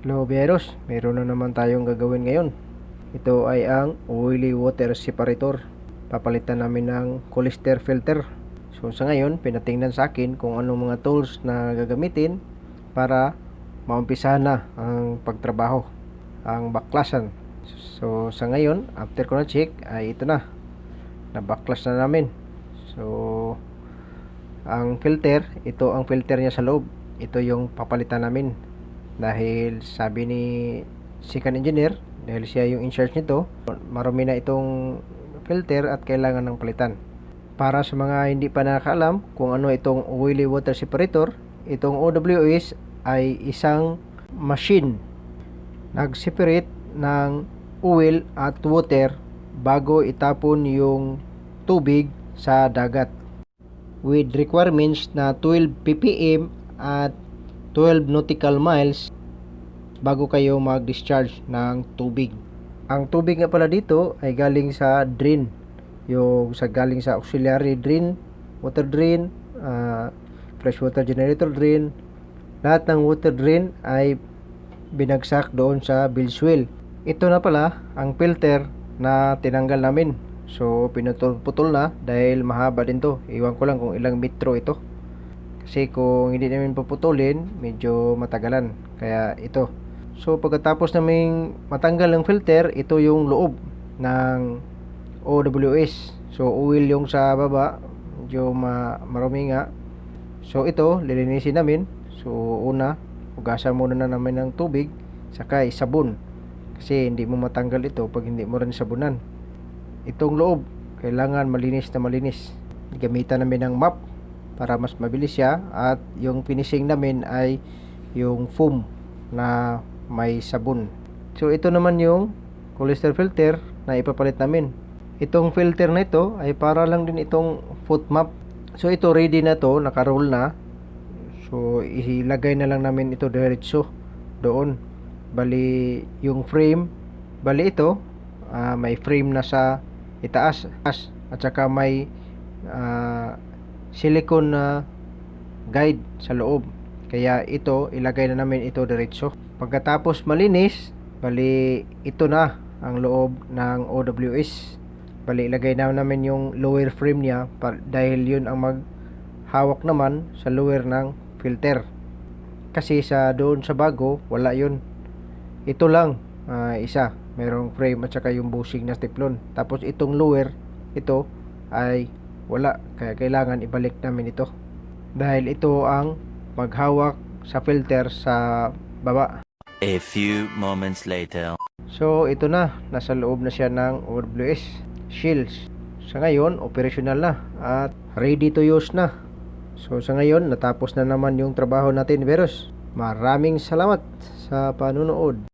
Hello Beros, meron na naman tayong gagawin ngayon. Ito ay ang oily water separator. Papalitan namin ng colister filter. So sa ngayon, pinatingnan sa akin kung anong mga tools na gagamitin para maumpisahan na ang pagtrabaho, ang baklasan. So sa ngayon, after ko na check, ay ito na. Nabaklas na namin. So ang filter, ito ang filter niya sa loob. Ito yung papalitan namin dahil sabi ni second engineer dahil siya yung in charge nito marumi na itong filter at kailangan ng palitan. Para sa mga hindi pa nakakaalam kung ano itong oily water separator itong OWS ay isang machine. Nag-separate ng oil at water bago itapon yung tubig sa dagat with requirements na 12 ppm at 12 nautical miles bago kayo mag-discharge ng tubig. Ang tubig nga pala dito ay galing sa drain. Yung sa galing sa auxiliary drain, water drain, ah, freshwater generator drain. Lahat ng water drain ay binagsak doon sa bilge well. Ito na pala ang filter na tinanggal namin. So pinutol-putol na dahil mahaba din to. Iwan ko lang kung ilang metro ito. Kasi kung hindi namin puputulin, medyo matagalan. Kaya ito. So pagkatapos naming matanggal ng filter, ito yung loob ng OWS. So oil yung sa baba, medyo ma marumi nga. So ito, lilinisin namin. So una, hugasan muna na namin ng tubig, saka sabon. Kasi hindi mo matanggal ito pag hindi mo rin sabunan. Itong loob, kailangan malinis na malinis. Gamitan namin ng mop para mas mabilis siya at yung finishing namin ay yung foam na may sabon. So ito naman yung colister filter na ipapalit namin. Itong filter na ito ay para lang din itong foot map. So ito ready na to, naka-roll na. So ilagay na lang namin ito diretso doon. Bali yung frame, bali ito ah, may frame na sa itaas at saka may ah, silicone na guide sa loob. Kaya ito, ilagay na namin ito diretso. Pagkatapos malinis, bali ito na ang loob ng OWS. Bali ilagay na namin yung lower frame niya dahil yun ang maghawak naman sa lower ng filter. Kasi sa doon sa bago, wala yun. Ito lang, ah, isa. Merong frame at saka yung bushing na teflon. Tapos itong lower, ito ay wala. Kaya kailangan ibalik namin ito. Dahil ito ang maghawak sa filter sa baba. A few moments later. So ito na, nasa loob na siya ng OWS shields. Sa ngayon, operational na at ready to use na. So sa ngayon, natapos na naman yung trabaho natin, Veros. Maraming salamat sa panunood.